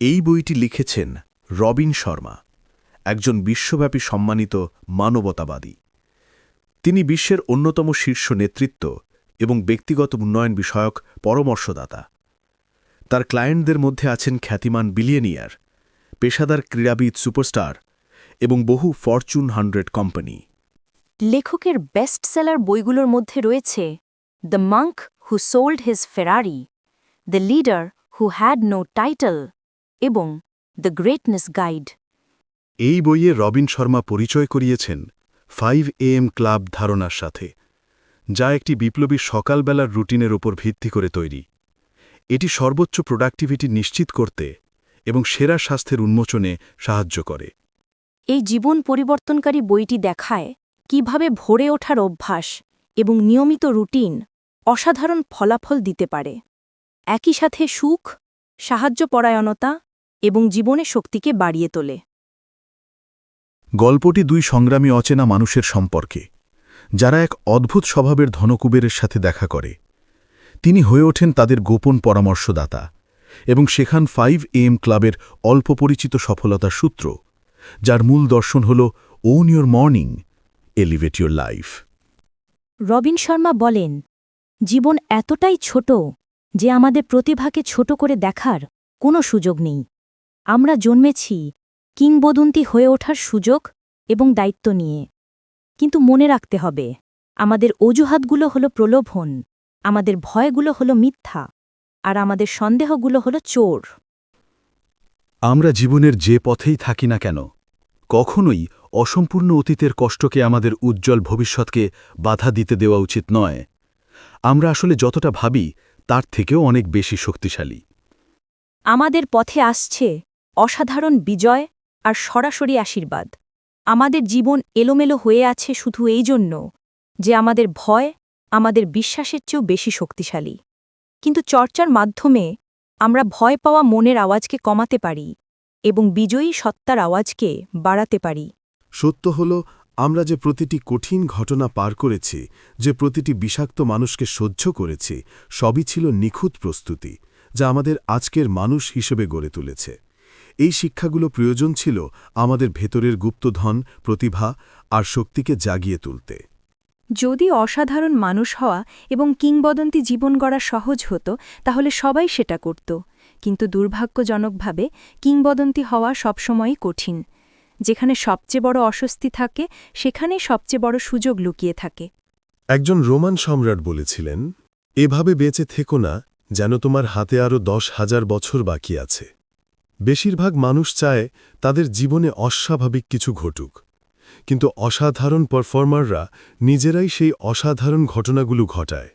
এই বইটি লিখেছেন রবিন শর্মা, একজন বিশ্বব্যাপী সম্মানিত মানবতাবাদী। তিনি বিশ্বের অন্যতম শীর্ষ নেতৃত্ব এবং ব্যক্তিগত উন্নয়ন বিষয়ক পরামর্শদাতা। তার ক্লায়েন্টদের মধ্যে আছেন খ্যাতিমান বিলিয়নিয়ার, পেশাদার ক্রীড়াবিদ সুপারস্টার এবং বহু ফরচুন হান্ড্রেড কোম্পানি। লেখকের বেস্ট সেলার বইগুলোর মধ্যে রয়েছে the monk who sold his Ferrari the leader who had no title এবং দ্য গ্রেটনেস গাইড এই বইয়ে রবিন শর্মা পরিচয় করিয়েছেন ফাইভ এএম ক্লাব ধারণার সাথে যা একটি বিপ্লবী সকালবেলার রুটিনের ওপর ভিত্তি করে তৈরি। এটি সর্বোচ্চ প্রোডাক্টিভিটি নিশ্চিত করতে এবং সেরা স্বাস্থ্যের উন্মোচনে সাহায্য করে। এই জীবন পরিবর্তনকারী বইটি দেখায় কীভাবে ভরে ওঠার অভ্যাস এবং নিয়মিত রুটিন অসাধারণ ফলাফল দিতে পারে। একই সাথে সুখ সাহায্যপরায়ণতা এবং জীবনে শক্তিকে বাড়িয়ে তোলে। গল্পটি দুই সংগ্রামী অচেনা মানুষের সম্পর্কে। যারা এক অদ্ভুত স্বভাবের ধনকুবেরের সাথে দেখা করে। তিনি হয়ে ওঠেন তাদের গোপন পরামর্শদাতা এবং সেখান ফাইভ এম ক্লাবের অল্প পরিচিত সফলতার সূত্র যার মূল দর্শন হল own your morning elevate your life Robin Sharma বলেন জীবন এতটাই ছোট যে আমাদের প্রতিভাকে ছোট করে দেখার কোনো সুযোগ নেই। আমরা জন্মেছি কিংবদন্তি হয়ে ওঠার সুযোগ এবং দায়িত্ব নিয়ে। কিন্তু মনে রাখতে হবে আমাদের অজুহাতগুলো হলো প্রলোভন আমাদের ভয়গুলো হলো মিথ্যা আর আমাদের সন্দেহগুলো হলো চোর। আমরা জীবনের যে পথেই থাকি না কেন কখনোই অসম্পূর্ণ অতীতের কষ্টকে আমাদের উজ্জ্বল ভবিষ্যৎকে বাধা দিতে দেওয়া উচিত নয়। আমরা আসলে যতটা ভাবি তার থেকেও অনেক বেশি শক্তিশালী। আমাদের পথে আসছে অসাধারণ বিজয় আর সরাসরি আশীর্বাদ। আমাদের জীবন এলোমেলো হয়ে আছে শুধু এই জন্য যে আমাদের ভয় আমাদের বিশ্বাসের চেয়েও বেশি শক্তিশালী। কিন্তু চর্চার মাধ্যমে আমরা ভয় পাওয়া মনের আওয়াজকে কমাতে পারি এবং বিজয়ী সত্তার আওয়াজকে বাড়াতে পারি। সত্য হল, আমরা যে প্রতিটি কঠিন ঘটনা পার করেছি, যে প্রতিটি বিষাক্ত মানুষকে সহ্য করেছি, সবই ছিল নিখুঁত প্রস্তুতি, যা আমাদের আজকের মানুষ হিসেবে গড়ে তুলেছে। এই শিক্ষাগুলো প্রয়োজন ছিল আমাদের ভেতরের গুপ্তধন প্রতিভা আর শক্তিকে জাগিয়ে তুলতে। যদি অসাধারণ মানুষ হওয়া এবং কিংবদন্তি জীবন গড়া সহজ হতো তাহলে সবাই সেটা করত। কিন্তু দুর্ভাগ্যজনকভাবে কিংবদন্তি হওয়া সবসময়ই কঠিন। যেখানে সবচেয়ে বড় অস্বস্তি থাকে সেখানেই সবচেয়ে বড় সুযোগ লুকিয়ে থাকে। একজন রোমান সম্রাট বলেছিলেন এভাবে বেঁচে থেকো না যেন তোমার হাতে আরও দশ হাজার বছর বাকি আছে। বেশিরভাগ মানুষ চায় তাদের জীবনে অস্বাভাবিক কিছু ঘটুক। কিন্তু অসাধারণ পারফর্মাররা নিজেরাই সেই অসাধারণ ঘটনাগুলো ঘটায়।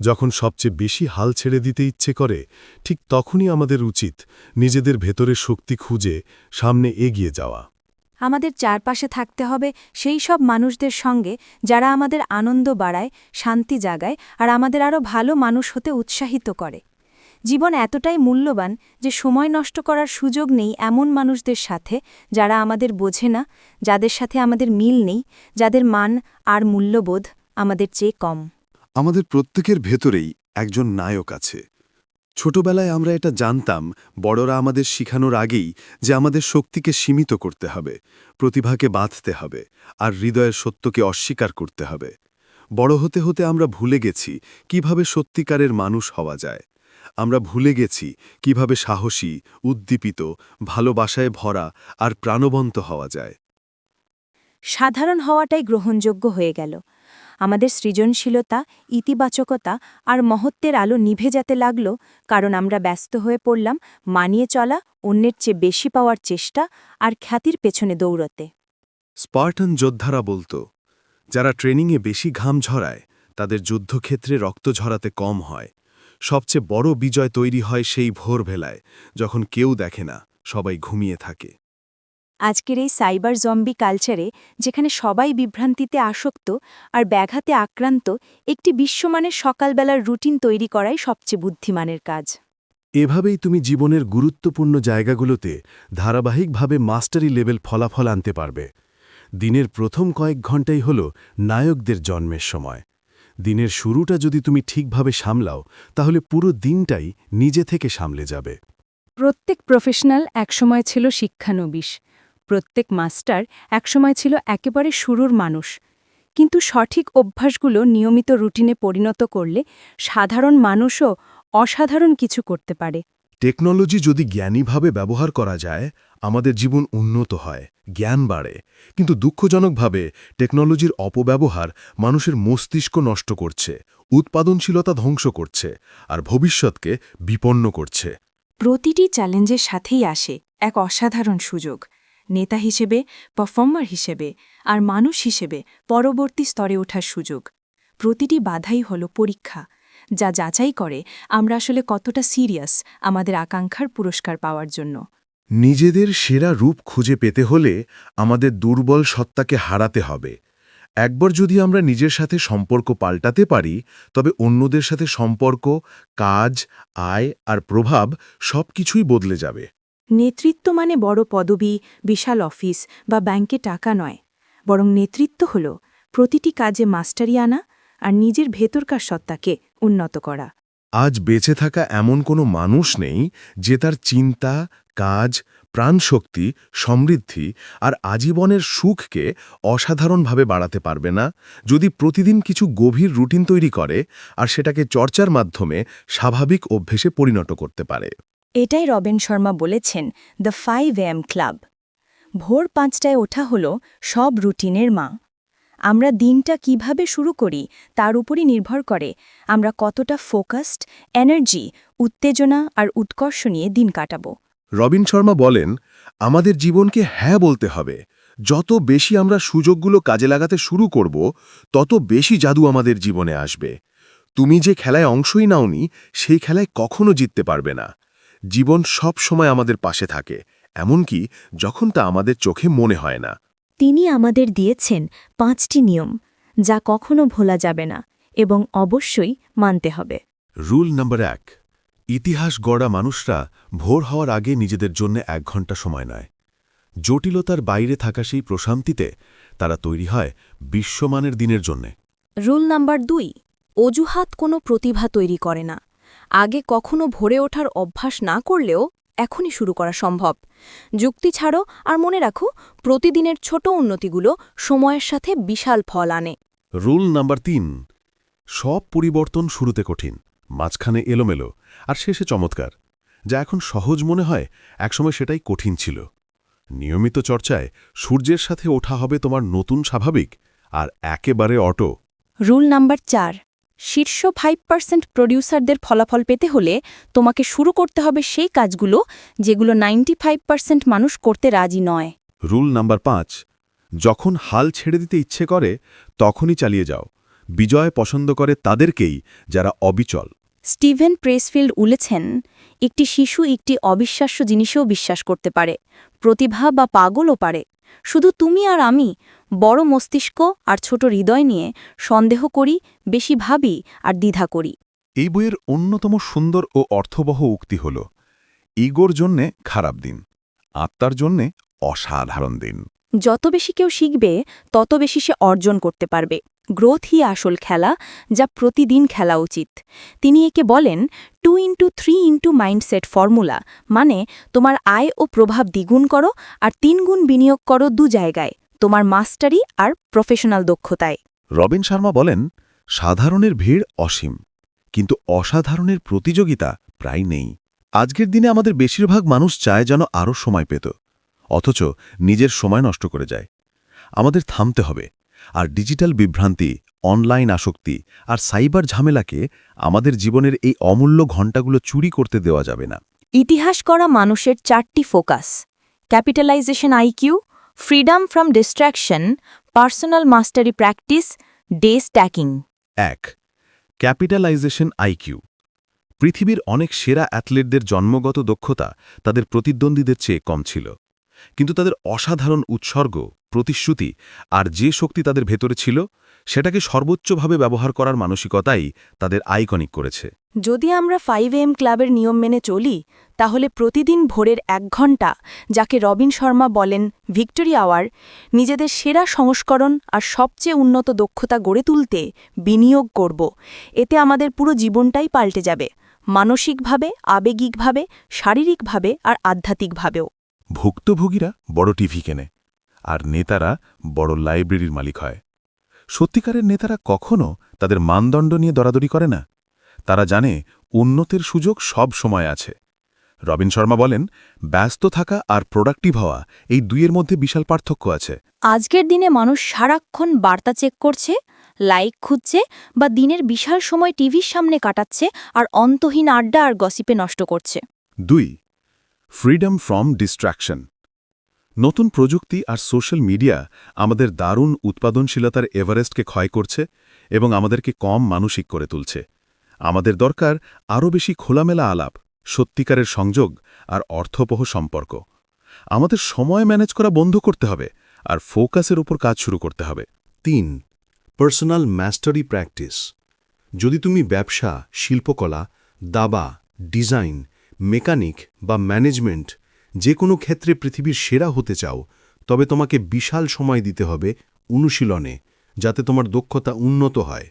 যখন সবচেয়ে বেশি হাল ছেড়ে দিতে ইচ্ছে করে, ঠিক তখনই আমাদের উচিত নিজেদের ভেতরে শক্তি খুঁজে সামনে এগিয়ে যাওয়া। আমাদের চারপাশে থাকতে হবে সেই সব মানুষদের সঙ্গে যারা আমাদের আনন্দ বাড়ায়, শান্তি জাগায় আর আমাদের আরও ভালো মানুষ হতে উৎসাহিত করে। জীবন এতটাই মূল্যবান যে সময় নষ্ট করার সুযোগ নেই এমন মানুষদের সাথে যারা আমাদের বোঝে না, যাদের সাথে আমাদের মিল নেই, যাদের মান আর মূল্যবোধ আমাদের চেয়ে কম। আমাদের প্রত্যেকের ভেতরেই একজন নায়ক আছে। ছোটবেলায় আমরা এটা জানতাম, বড়রা আমাদের শিখানোর আগেই যে আমাদের শক্তিকে সীমিত করতে হবে, প্রতিভাকে বাঁধতে হবে, আর হৃদয়ের সত্যকে অস্বীকার করতে হবে। বড় হতে হতে আমরা ভুলে গেছি কীভাবে সত্যিকারের মানুষ হওয়া যায়। আমরা ভুলে গেছি কীভাবে সাহসী উদ্দীপিত ভালোবাসায় ভরা আর প্রাণবন্ত হওয়া যায়। সাধারণ হওয়াটাই গ্রহণযোগ্য হয়ে গেল। আমাদের সৃজনশীলতা ইতিবাচকতা আর মহত্বের আলো নিভে যেতে লাগল কারণ আমরা ব্যস্ত হয়ে পড়লাম মানিয়ে চলা অন্যের চেয়ে বেশি পাওয়ার চেষ্টা আর খ্যাতির পেছনে দৌড়তে। স্পার্টন যোদ্ধারা বলতো যারা ট্রেনিংয়ে বেশি ঘাম ঝরায় তাদের যুদ্ধক্ষেত্রে রক্ত ঝরাতে কম হয়। সবচেয়ে বড় বিজয় তৈরি হয় সেই ভোরভেলায় যখন কেউ দেখে না সবাই ঘুমিয়ে থাকে। আজকের এই সাইবার জম্বি কালচারে যেখানে সবাই বিভ্রান্তিতে আসক্ত আর ব্যাঘাতে আক্রান্ত একটি বিশ্বমানের সকালবেলার রুটিন তৈরি করাই সবচেয়ে বুদ্ধিমানের কাজ। এভাবেই তুমি জীবনের গুরুত্বপূর্ণ জায়গাগুলোতে ধারাবাহিকভাবে মাস্টারি লেভেল ফলাফল আনতে পারবে। দিনের প্রথম কয়েক ঘন্টাই হল নায়কদের জন্মের সময়। দিনের শুরুটা যদি তুমি ঠিকভাবে সামলাও, তাহলে পুরো দিনটাই নিজে থেকে সামলে যাবে। প্রত্যেক প্রফেশনাল একসময় ছিল শিক্ষানবিশ প্রত্যেক মাস্টার একসময় ছিল একেবারে শুরুর মানুষ। কিন্তু সঠিক অভ্যাসগুলো নিয়মিত রুটিনে পরিণত করলে সাধারণ মানুষও অসাধারণ কিছু করতে পারে। টেকনোলজি যদি জ্ঞানীভাবে ব্যবহার করা যায়, আমাদের জীবন উন্নত হয়, জ্ঞান বাড়ে। কিন্তু দুঃখজনকভাবে, টেকনোলজির অপব্যবহার মানুষের মস্তিষ্ক নষ্ট করছে, উৎপাদনশীলতা ধ্বংস করছে, আর ভবিষ্যৎকে বিপন্ন করছে। প্রতিটি চ্যালেঞ্জের সাথেই আসে এক অসাধারণ সুযোগ। নেতা হিসেবে, পারফর্মার হিসেবে, আর মানুষ হিসেবে পরবর্তী স্তরে ওঠার সুযোগ। প্রতিটি বাধাই হল পরীক্ষা। যা যাচাই করে আমরা আসলে কতটা সিরিয়াস আমাদের আকাঙ্ক্ষার পুরস্কার পাওয়ার জন্য। নিজেদের সেরা রূপ খুঁজে পেতে হলে আমাদের দুর্বল সত্তাকে হারাতে হবে। একবার যদি আমরা নিজের সাথে সম্পর্ক পাল্টাতে পারি তবে অন্যদের সাথে সম্পর্ক কাজ আয় আর প্রভাব সবকিছুই বদলে যাবে। নেতৃত্ব মানে বড় পদবি বিশাল অফিস বা ব্যাংকে টাকা নয়। বরং নেতৃত্ব হল প্রতিটি কাজে মাস্টারি আনা আর নিজের ভেতরকার সত্তাকে উন্নত করা। আজ বেঁচে থাকা এমন কোনো মানুষ নেই যে তার চিন্তা কাজ প্রাণশক্তি সমৃদ্ধি আর আজীবনের সুখকে অসাধারণভাবে বাড়াতে পারবে না। যদি প্রতিদিন কিছু গভীর রুটিন তৈরি করে আর সেটাকে চর্চার মাধ্যমে স্বাভাবিক অভ্যেসে পরিণত করতে পারে। এটাই রবেন শর্মা বলেছেন দ্য ফাইভ এম ক্লাব। ভোর পাঁচটায় ওঠা হল সব রুটিনের মা। আমরা দিনটা কীভাবে শুরু করি তার উপরই নির্ভর করে। আমরা কতটা ফোকাসড এনার্জি উত্তেজনা আর উৎকর্ষ নিয়ে দিন কাটাবো। রবিন শর্মা বলেন, আমাদের জীবনকে হ্যাঁ বলতে হবে। যত বেশি আমরা সুযোগগুলো কাজে লাগাতে শুরু করব, তত বেশি জাদু আমাদের জীবনে আসবে। তুমি যে খেলায় অংশই নাওনি, সেই খেলায় কখনো জিততে পারবে না। জীবন সব সময় আমাদের পাশে থাকে, এমনকি যখন তা আমাদের চোখে মনে হয় না। তিনি আমাদের দিয়েছেন পাঁচটি নিয়ম যা কখনো ভোলা যাবে না এবং অবশ্যই মানতে হবে। রুল নম্বর এক ইতিহাস গড়া মানুষরা ভোর হওয়ার আগে নিজেদের জন্য এক ঘণ্টা সময় নেয়। জটিলতার বাইরে থাকা সেই প্রশান্তিতে তারা তৈরি হয় বিশ্বমানের দিনের জন্যে। রুল নাম্বার দুই অজুহাত কোনো প্রতিভা তৈরি করে না। আগে কখনো ভরে ওঠার অভ্যাস না করলেও এখনই শুরু করা সম্ভব। যুক্তি ছাড়ো আর মনে রাখো প্রতিদিনের ছোট উন্নতিগুলো সময়ের সাথে বিশাল ফল আনে। রুল নাম্বার তিন সব পরিবর্তন শুরুতে কঠিন মাঝখানে এলোমেলো আর শেষে চমৎকার। যা এখন সহজ মনে হয় একসময় সেটাই কঠিন ছিল। নিয়মিত চর্চায় সূর্যের সাথে ওঠা হবে তোমার নতুন স্বাভাবিক আর একেবারে অটো। রুল নাম্বার চার শীর্ষ ফাইভ পার্সেন্ট প্রডিউসারদের ফলাফল পেতে হলে তোমাকে শুরু করতে হবে সেই কাজগুলো যেগুলো নাইনটি ফাইভ পার্সেন্ট মানুষ করতে রাজি নয়। রুল নাম্বার পাঁচ যখন হাল ছেড়ে দিতে ইচ্ছে করে তখনই চালিয়ে যাও। বিজয় পছন্দ করে তাদেরকেই যারা অবিচল। স্টিভেন প্রেসফিল্ড উলেছেন একটি শিশু একটি অবিশ্বাস্য জিনিসেও বিশ্বাস করতে পারে প্রতিভা বা পাগলও পারে। শুধু তুমি আর আমি বড় মস্তিষ্ক আর ছোট হৃদয় নিয়ে সন্দেহ করি বেশি ভাবি আর দ্বিধা করি। এই বইয়ের অন্যতম সুন্দর ও অর্থবহ উক্তি হল ইগোর জন্যে খারাপ দিন আত্মার জন্যে অসাধারণ দিন। যত বেশি কেউ শিখবে তত বেশি সে অর্জন করতে পারবে। গ্রোথই আসল খেলা যা প্রতিদিন খেলা উচিত। তিনি একে বলেন two into three mindset formula মানে তোমার আয় ও প্রভাব দ্বিগুণ করো আর তিন গুণ বিনিয়োগ করো দু জায়গায়, তোমার মাস্টারি আর প্রফেশনাল দক্ষতায়। রবিন শর্মা বলেন, সাধারণের ভিড় অসীম, কিন্তু অসাধারণের প্রতিযোগিতা প্রায় নেই। আজকের দিনে আমাদের বেশিরভাগ মানুষ চায় যেন আরও সময় পেত, অথচ নিজের সময় নষ্ট করে যায়। আমাদের থামতে হবে আর ডিজিটাল বিভ্রান্তি অনলাইন আসক্তি আর সাইবার ঝামেলাকে আমাদের জীবনের এই অমূল্য ঘণ্টাগুলো চুরি করতে দেওয়া যাবে না। ইতিহাস করা মানুষের চারটি focus. Capitalization IQ freedom from distraction personal mastery practice day stacking. এক ক্যাপিটালাইজেশন আইকিউ পৃথিবীর অনেক সেরা অ্যাথলেটদের জন্মগত দক্ষতা তাদের প্রতিদ্বন্দ্বীদের চেয়ে কম ছিল। কিন্তু তাদের অসাধারণ উৎসর্গ, প্রতিশ্রুতি আর যে শক্তি তাদের ভেতরে ছিল, সেটাকে সর্বোচ্চভাবে ব্যবহার করার মানসিকতাই তাদের আইকনিক করেছে। যদি আমরা ফাইভ এম ক্লাবের নিয়ম মেনে চলি, তাহলে প্রতিদিন ভোরের এক ঘণ্টা যাকে রবিন শর্মা বলেন ভিক্টোরি আওয়ার, নিজেদের সেরা সংস্করণ আর সবচেয়ে উন্নত দক্ষতা গড়ে তুলতে বিনিয়োগ করব। এতে আমাদের পুরো জীবনটাই পাল্টে যাবে, মানসিকভাবে, আবেগিকভাবে, শারীরিকভাবে আর আধ্যাত্মিকভাবেও। ভুক্তভোগীরা বড় টিভি কেনে আর নেতারা বড় লাইব্রেরির মালিক হয়। সত্যিকারের নেতারা কখনও তাদের মানদণ্ড নিয়ে দরাদরি করে না। তারা জানে উন্নতির সুযোগ সব সময় আছে। রবিন শর্মা বলেন ব্যস্ত থাকা আর প্রোডাক্টিভ হওয়া এই দুইয়ের মধ্যে বিশাল পার্থক্য আছে। আজকের দিনে মানুষ সারাক্ষণ বার্তা চেক করছে লাইক খুঁজছে বা দিনের বিশাল সময় টিভির সামনে কাটাচ্ছে আর অন্তহীন আড্ডা আর গসিপে নষ্ট করছে। দুই ফ্রিডম ফ্রম ডিস্ট্র্যাকশন নতুন প্রযুক্তি আর সোশ্যাল মিডিয়া আমাদের দারুণ উৎপাদনশীলতার এভারেস্টকে ক্ষয় করছে এবং আমাদেরকে কম মানসিক করে তুলছে। আমাদের দরকার আরও বেশি খোলামেলা আলাপ, সত্যিকারের সংযোগ আর অর্থবহ সম্পর্ক। আমাদের সময় ম্যানেজ করা বন্ধ করতে হবে আর ফোকাসের উপর কাজ শুরু করতে হবে। তিন পার্সোনাল ম্যাস্টারি প্র্যাকটিস যদি তুমি ব্যবসা, শিল্পকলা, দাবা ডিজাইন মেকানিক বা ম্যানেজমেন্ট যে কোনো ক্ষেত্রে পৃথিবীর সেরা হতে চাও, তবে তোমাকে বিশাল সময় দিতে হবে অনুশীলনে, যাতে তোমার দক্ষতা উন্নত হয়।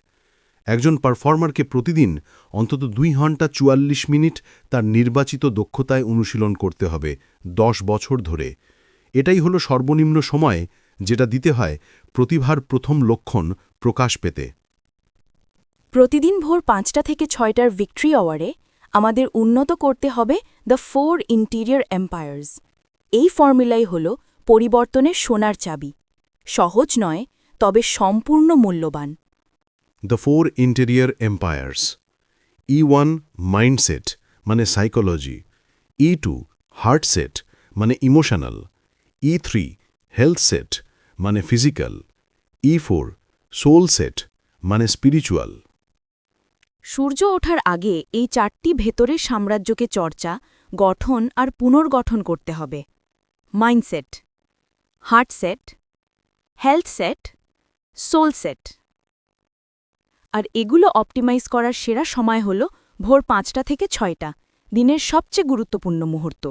একজন পারফর্মারকে প্রতিদিন অন্তত দুই ঘণ্টা চুয়াল্লিশ মিনিট তার নির্বাচিত দক্ষতায় অনুশীলন করতে হবে দশ বছর ধরে। এটাই হলো সর্বনিম্ন সময় যেটা দিতে হয় প্রতিভার প্রথম লক্ষণ প্রকাশ পেতে। প্রতিদিন ভোর পাঁচটা থেকে ছয়টার ভিক্টরি আওয়ারে আমাদের উন্নত করতে হবে দ্য ফোর ইন্টিরিয়র এম্পায়ার্স এই ফর্মুলাই হল পরিবর্তনের সোনার চাবি। সহজ নয়, তবে সম্পূর্ণ মূল্যবান। The four interior empires E one mindset মানে psychology E two heart set মানে emotional E three health set মানে physical E four soul set মানে স্পিরিচুয়াল সূর্য ওঠার আগে এই চারটি ভেতরের সাম্রাজ্যকে চর্চা, গঠন আর পুনর্গঠন করতে হবে। Mindset heart set health set soul set আর এগুলো অপটিমাইজ করার সেরা সময় হল ভোর পাঁচটা থেকে ছয়টা, দিনের সবচেয়ে গুরুত্বপূর্ণ মুহূর্ত।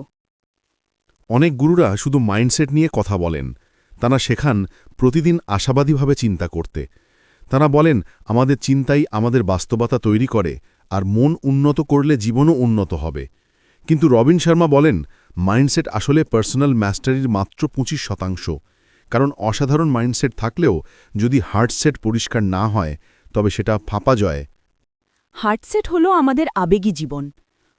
অনেক গুরুরা শুধু মাইন্ডসেট নিয়ে কথা বলেন। তারা শেখান, প্রতিদিন আশাবাদীভাবে চিন্তা করতে। তারা বলেন, আমাদের চিন্তাই আমাদের বাস্তবতা তৈরি করে, আর মন উন্নত করলে জীবনও উন্নত হবে। কিন্তু রবিন শর্মা বলেন, মাইন্ডসেট আসলে পার্সোনাল ম্যাস্টারির মাত্র পঁচিশ শতাংশ। কারণ অসাধারণ মাইন্ডসেট থাকলেও যদি হার্টসেট পরিষ্কার না হয়, তবে সেটা ফাঁপা জয় হার্টসেট হল আমাদের আবেগী জীবন।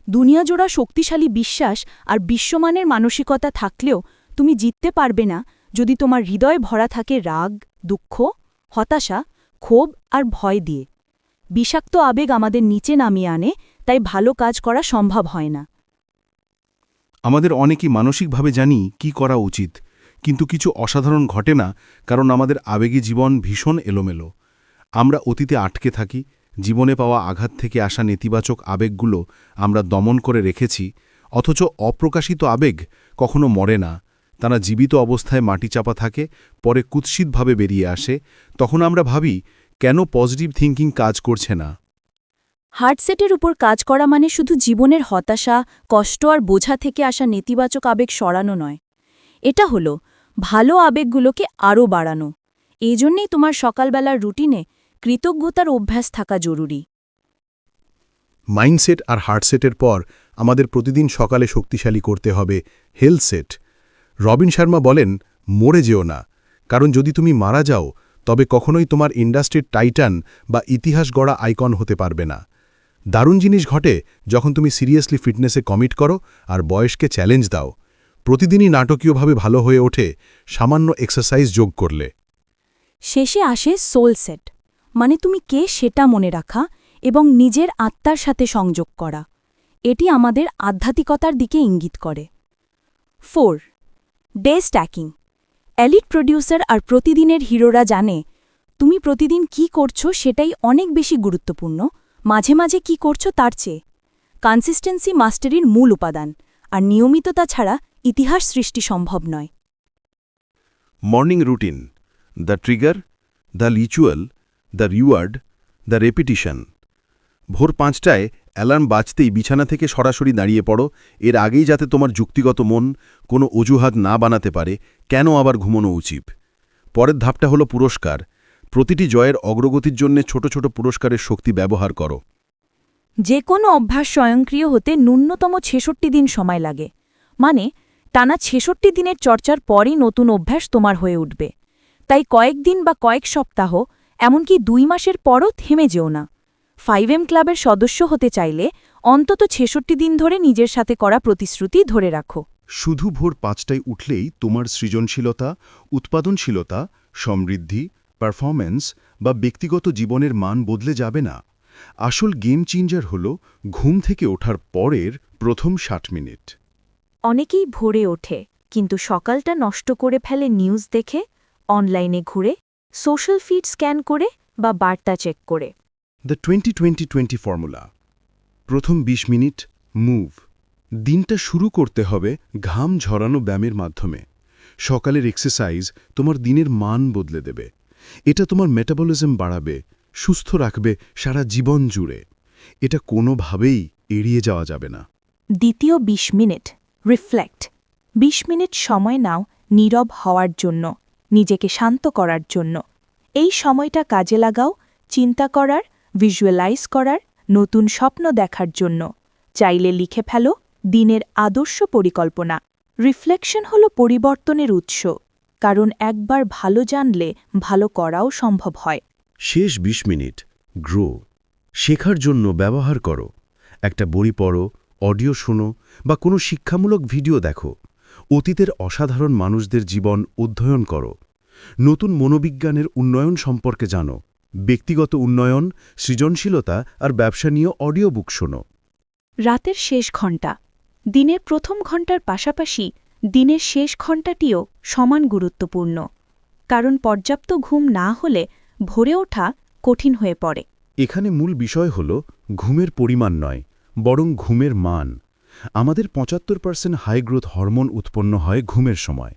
দুনিয়াজোড়া শক্তিশালী বিশ্বাস আর বিশ্বমানের মানসিকতা থাকলেও তুমি জিততে পারবে না যদি তোমার হৃদয় ভরা থাকে রাগ, দুঃখ, হতাশা ক্ষোভ আর ভয় দিয়ে। বিষাক্ত আবেগ আমাদের নিচে নামিয়ে আনে, তাই ভালো কাজ করা সম্ভব হয় না। আমাদের অনেকেই মানসিকভাবে জানি কি করা উচিত, কিন্তু কিছু অসাধারণ ঘটে না, কারণ আমাদের আবেগী জীবন ভীষণ এলোমেলো। আমরা অতীতে আটকে থাকি, জীবনে পাওয়া আঘাত থেকে আসা নেতিবাচক আবেগগুলো আমরা দমন করে রেখেছি, অথচ অপ্রকাশিত আবেগ কখনো মরে না। তারা জীবিত অবস্থায় মাটি চাপা থাকে পরে কুৎসিতভাবে বেরিয়ে আসে তখন আমরা ভাবি কেন পজিটিভ থিঙ্কিং কাজ করছে না? হার্টসেটের উপর কাজ করা মানে শুধু জীবনের হতাশা কষ্ট আর বোঝা থেকে আসা নেতিবাচক আবেগ সরানো নয়। এটা হল ভালো আবেগগুলোকে আরও বাড়ানো। এই জন্যেই তোমার সকালবেলার রুটিনে কৃতজ্ঞতার অভ্যাস থাকা জরুরি। মাইন্ডসেট আর হার্টসেটের পর আমাদের প্রতিদিন সকালে শক্তিশালী করতে হবে হেলথ সেট। রবিন শর্মা বলেন, মরে যেও না। কারণ যদি তুমি মারা যাও, তবে কখনোই তোমার ইন্ডাস্ট্রির টাইটান বা ইতিহাস গড়া আইকন হতে পারবে না। দারুণ জিনিস ঘটে যখন তুমি সিরিয়াসলি ফিটনেসে কমিট করো আর বয়সকে চ্যালেঞ্জ দাও। প্রতিদিনই নাটকীয়ভাবে ভালো হয়ে ওঠে, সামান্য এক্সারসাইজ যোগ করলে। শেষে আসে সোল সেট। মানে তুমি কে সেটা মনে রাখা এবং নিজের আত্মার সাথে সংযোগ করা। এটি আমাদের আধ্যাত্মিকতার দিকে ইঙ্গিত করে। Four day stacking elite producer আর প্রতিদিনের হিরোরা জানে, তুমি প্রতিদিন কি করছ সেটাই অনেক বেশি গুরুত্বপূর্ণ। মাঝে মাঝে কি করছ তার চেয়ে। কনসিস্টেন্সি মাস্টারির মূল উপাদান, আর নিয়মিততা ছাড়া ইতিহাস সৃষ্টি সম্ভব নয়। Morning routine the trigger the ritual the reward the repetition ভোর পাঁচটায় অ্যালার্ম বাজতেই বিছানা থেকে সরাসরি দাঁড়িয়ে পড়ো। এর আগেই যাতে তোমার যুক্তিগত মন কোনো অজুহাত না বানাতে পারে, কেন আবার ঘুমোনো উচিত? পরের ধাপটা হলো পুরস্কার। প্রতিটি জয়ের অগ্রগতির জন্য ছোট ছোট পুরস্কারের শক্তি ব্যবহার করো। যে কোনো অভ্যাস স্বয়ংক্রিয় হতে ন্যূনতম ছেষট্টি দিন সময় লাগে। মানে টানা ছেষট্টি দিনের চর্চার পরই নতুন অভ্যাস তোমার হয়ে উঠবে। তাই কয়েকদিন বা কয়েক সপ্তাহ, এমনকি দুই মাসের পরও থেমে যেও না। ফাইভ এম ক্লাবের সদস্য হতে চাইলে অন্তত ছেষট্টি দিন ধরে নিজের সাথে করা প্রতিশ্রুতি ধরে রাখো। শুধু ভোর পাঁচটায় উঠলেই তোমার সৃজনশীলতা উৎপাদনশীলতা সমৃদ্ধি পারফরম্যান্স বা ব্যক্তিগত জীবনের মান বদলে যাবে না। আসল গেম চেঞ্জার হল ঘুম থেকে ওঠার পরের প্রথম ষাট মিনিট। অনেকেই ভোরে ওঠে কিন্তু সকালটা নষ্ট করে ফেলে নিউজ দেখে অনলাইনে ঘুরে সোশ্যাল ফিড স্ক্যান করে বা বার্তা চেক করে। The twenty twenty twenty formula প্রথম ২০ মিনিট মুভ দিনটা শুরু করতে হবে ঘাম ঝরানো ব্যায়ামের মাধ্যমে। সকালের এক্সারসাইজ তোমার দিনের মান বদলে দেবে। এটা তোমার মেটাবলিজম বাড়াবে, সুস্থ রাখবে সারা জীবন জুড়ে। এটা কোনোভাবেই এড়িয়ে যাওয়া যাবে না। দ্বিতীয় ২০ মিনিট রিফ্লেক্ট ২০ মিনিট সময় নাও নীরব হওয়ার জন্য, নিজেকে শান্ত করার জন্য। এই সময়টা কাজে লাগাও, চিন্তা করার ভিজুয়ালাইজ করার নতুন স্বপ্ন দেখার জন্য। চাইলে লিখে ফেলো দিনের আদর্শ পরিকল্পনা। রিফ্লেকশন হল পরিবর্তনের উৎস। কারণ একবার ভালো জানলে ভালো করাও সম্ভব হয়। শেষ ২০ মিনিট গ্রো শেখার জন্য ব্যবহার করো। একটা বই পড়ো অডিও শোনো বা কোনো শিক্ষামূলক ভিডিও দেখো। অতীতের অসাধারণ মানুষদের জীবন অধ্যয়ন করো। নতুন মনোবিজ্ঞানের উন্নয়ন সম্পর্কে জানো। ব্যক্তিগত উন্নয়ন সৃজনশীলতা আর ব্যবসা নিয়ে অডিও বুক শোনো। রাতের শেষ ঘণ্টা। দিনের প্রথম ঘণ্টার পাশাপাশি দিনের শেষ ঘণ্টাটিও সমান গুরুত্বপূর্ণ। কারণ পর্যাপ্ত ঘুম না হলে ভরে ওঠা কঠিন হয়ে পড়ে। এখানে মূল বিষয় হল ঘুমের পরিমাণ নয় বরং ঘুমের মান। আমাদের পঁচাত্তর পার্সেন্ট হাইগ্রোথ হরমোন উৎপন্ন হয় ঘুমের সময়।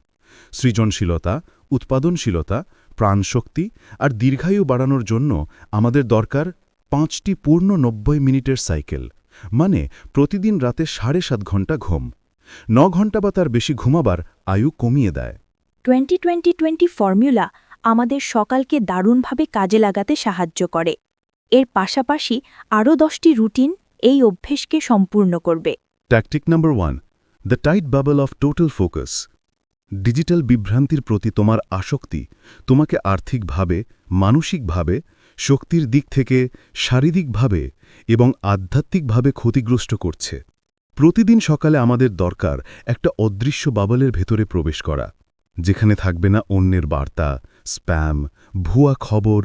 সৃজনশীলতা উৎপাদনশীলতা প্রাণশক্তি আর দীর্ঘায়ু বাড়ানোর জন্য আমাদের দরকার পাঁচটি পূর্ণ নব্বই মিনিটের সাইকেল মানে প্রতিদিন রাতে সাড়ে সাত ঘণ্টা ঘুম। ন ঘণ্টা বা তার বেশি ঘুমাবার আয়ু কমিয়ে দেয়। টোয়েন্টি টোয়েন্টি টোয়েন্টি ফর্মুলা আমাদের সকালকে দারুণভাবে কাজে লাগাতে সাহায্য করে। এর পাশাপাশি আরও দশটি রুটিন এই অভ্যেসকে সম্পূর্ণ করবে। Tactic number one the tight bubble of total focus digital বিভ্রান্তির প্রতি তোমার আসক্তি তোমাকে আর্থিকভাবে, মানসিকভাবে, শক্তির দিক থেকে শারীরিকভাবে এবং আধ্যাত্মিকভাবে ক্ষতিগ্রস্ত করছে। প্রতিদিন সকালে আমাদের দরকার একটা অদৃশ্য বাবলের ভেতরে প্রবেশ করা, যেখানে থাকবে না অন্যের বার্তা, স্প্যাম, ভুয়া খবর,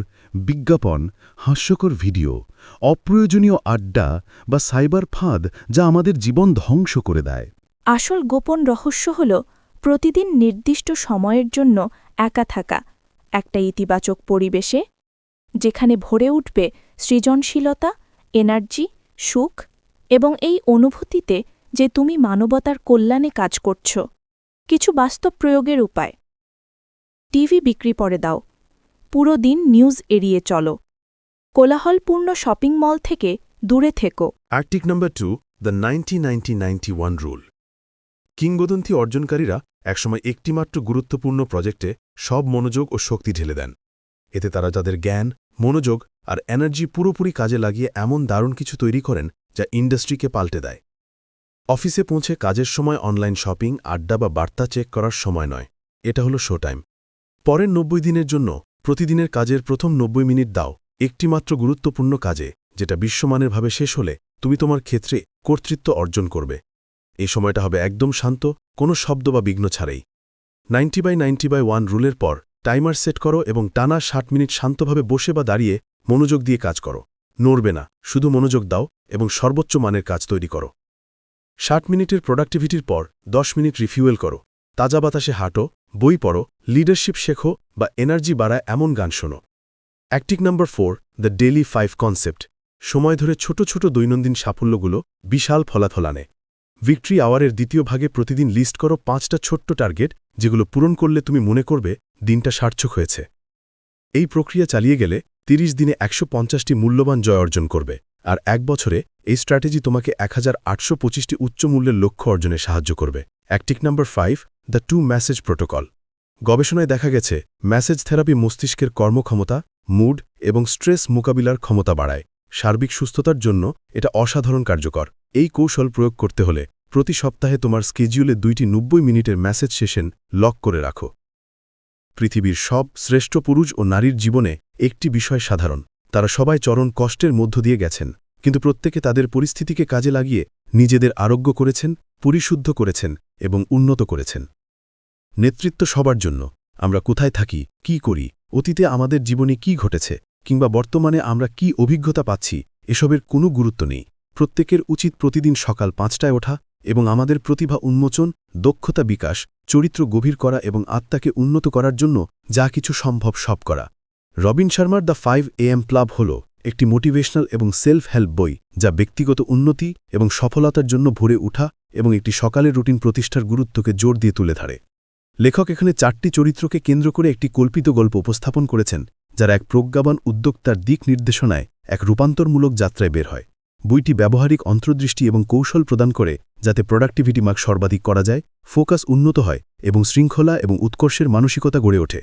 বিজ্ঞাপন, হাস্যকর ভিডিও, অপ্রয়োজনীয় আড্ডা বা সাইবার ফাঁদ যা আমাদের জীবন ধ্বংস করে দেয়। আসল গোপন রহস্য হল প্রতিদিন নির্দিষ্ট সময়ের জন্য একা থাকা একটা ইতিবাচক পরিবেশে, যেখানে ভরে উঠবে সৃজনশীলতা, এনার্জি, সুখ এবং এই অনুভূতিতে যে তুমি মানবতার কল্যাণে কাজ করছ। কিছু বাস্তব প্রয়োগের উপায়। টিভি বিক্রি পরে দাও। পুরো দিন নিউজ এড়িয়ে চলো। কোলাহলপূর্ণ শপিং মল থেকে দূরে থেকো। Tactic number two, the ninety ninety ninety one rule. কিংবদন্তি অর্জনকারীরা একসময় একটিমাত্র গুরুত্বপূর্ণ প্রজেক্টে সব মনোযোগ ও শক্তি ঢেলে দেন। এতে তারা যাদের জ্ঞান, মনোযোগ আর এনার্জি পুরোপুরি কাজে লাগিয়ে এমন দারুণ কিছু তৈরি করেন যা ইন্ডাস্ট্রিকে পাল্টে দেয়। অফিসে পৌঁছে কাজের সময় অনলাইন শপিং, আড্ডা বা বার্তা চেক করার সময় নয়। এটা হলো শো টাইম। পরের নব্বই দিনের জন্য প্রতিদিনের কাজের প্রথম নব্বই মিনিট দাও একটিমাত্র গুরুত্বপূর্ণ কাজে, যেটা বিশ্বমানেরভাবে শেষ হলে তুমি তোমার ক্ষেত্রে কর্তৃত্ব অর্জন করবে। এই সময়টা হবে একদম শান্ত, কোনো শব্দ বা বিঘ্ন ছাড়াই। Ninety by ninety by one রুলের পর, টাইমার সেট করো এবং টানা ষাট মিনিট শান্তভাবে বসে বা দাঁড়িয়ে মনোযোগ দিয়ে কাজ করো। নড়বে না, শুধু মনোযোগ দাও এবং সর্বোচ্চ মানের কাজ তৈরি করো। ষাট মিনিটের প্রোডাক্টিভিটির পর, দশ মিনিট রিফিউয়েল করো। তাজা বাতাসে হাঁটো, বই পড়ো, লিডারশিপ শেখো বা এনার্জি বাড়ায় এমন গান শোনো। Tactic number four, the daily five concept. সময় ধরে ছোট ছোট দৈনন্দিন সাফল্যগুলো বিশাল ফলাফল আনে। ভিক্টরি আওয়ারের দ্বিতীয় ভাগে প্রতিদিন লিস্ট করো পাঁচটা ছোট্ট টার্গেট যেগুলো পূরণ করলে তুমি মনে করবে দিনটা সার্থক হয়েছে। এই প্রক্রিয়া চালিয়ে গেলে ৩০ দিনে একশো পঞ্চাশটি মূল্যবান জয় অর্জন করবে আর এক বছরে এই স্ট্র্যাটেজি তোমাকে এক হাজার উচ্চ মূল্যের লক্ষ্য অর্জনে সাহায্য করবে। Tactic number five the two message protocol গবেষণায় দেখা গেছে মেসেজ থেরাপি মস্তিষ্কের কর্মক্ষমতা মুড এবং স্ট্রেস মোকাবিলার ক্ষমতা বাড়ায়। সার্বিক সুস্থতার জন্য এটা অসাধারণ কার্যকর। এই কৌশল প্রয়োগ করতে হলে প্রতি সপ্তাহে তোমার স্কেজিউলে দুইটি নব্বই মিনিটের মেসেজ সেশন লক করে রাখো। পৃথিবীর সব শ্রেষ্ঠ পুরুষ ও নারীর জীবনে একটি বিষয় সাধারণ। তারা সবাই চরণ কষ্টের মধ্য দিয়ে গেছেন, কিন্তু প্রত্যেকে তাদের পরিস্থিতিকে কাজে লাগিয়ে নিজেদের আরোগ্য করেছেন, পরিশুদ্ধ করেছেন এবং উন্নত করেছেন। নেতৃত্ব সবার জন্য। আমরা কোথায় থাকি, কি করি, অতীতে আমাদের জীবনে কি ঘটেছে, কিংবা বর্তমানে আমরা কি অভিজ্ঞতা পাচ্ছি, এসবের কোনো গুরুত্ব নেই। প্রত্যেকের উচিত প্রতিদিন সকাল পাঁচটায় ওঠা এবং আমাদের প্রতিভা উন্মোচন, দক্ষতা বিকাশ, চরিত্র গভীর করা এবং আত্মাকে উন্নত করার জন্য যা কিছু সম্ভব সব করা। রবিন শর্মার দ্য ফাইভ এএম ক্লাব হল একটি মোটিভেশনাল এবং সেলফ হেল্প বই যা ব্যক্তিগত উন্নতি এবং সফলতার জন্য ভরে উঠা এবং একটি সকালের রুটিন প্রতিষ্ঠার গুরুত্বকে জোর দিয়ে তুলে ধরে। লেখক এখানে চারটি চরিত্রকে কেন্দ্র করে একটি কল্পিত গল্প উপস্থাপন করেছেন, যারা এক প্রজ্ঞাবান উদ্যোক্তার দিক নির্দেশনায় এক রূপান্তরমূলক যাত্রায় বের হয়। বইটি ব্যবহারিক অন্তর্দৃষ্টি এবং কৌশল প্রদান করে, যাতে প্রোডাক্টিভিটি মার্ক সর্বাধিক করা যায় ফোকাস উন্নত হয়, এবং শৃঙ্খলা এবং উৎকর্ষের মানসিকতা গড়ে ওঠে।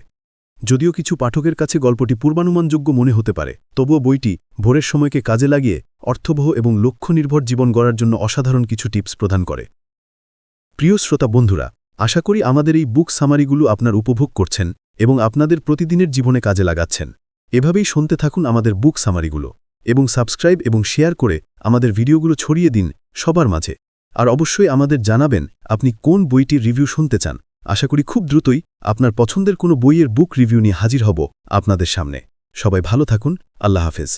যদিও কিছু পাঠকের কাছে গল্পটি পূর্বানুমানযোগ্য মনে হতে পারে, তবুও বইটি ভোরের সময়কে কাজে লাগিয়ে অর্থবহ এবং লক্ষ্যনির্ভর জীবন গড়ার জন্য অসাধারণ কিছু টিপস প্রদান করে। প্রিয় শ্রোতা বন্ধুরা, আশা করি আমাদের এই বুক সামারিগুলো আপনার উপভোগ করছেন এবং আপনাদের প্রতিদিনের জীবনে কাজে লাগাচ্ছেন। এভাবেই শুনতে থাকুন আমাদের বুক সামারিগুলো। এবং সাবস্ক্রাইব এবং শেয়ার করে আমাদের ভিডিওগুলো ছড়িয়ে দিন সবার মাঝে। আর অবশ্যই আমাদের জানাবেন আপনি কোন বইটির রিভিউ শুনতে চান। আশা করি খুব দ্রুতই আপনার পছন্দের কোনো বইয়ের বুক রিভিউ নিয়ে হাজির হব আপনাদের সামনে। সবাই ভালো থাকুন, আল্লাহ হাফেজ।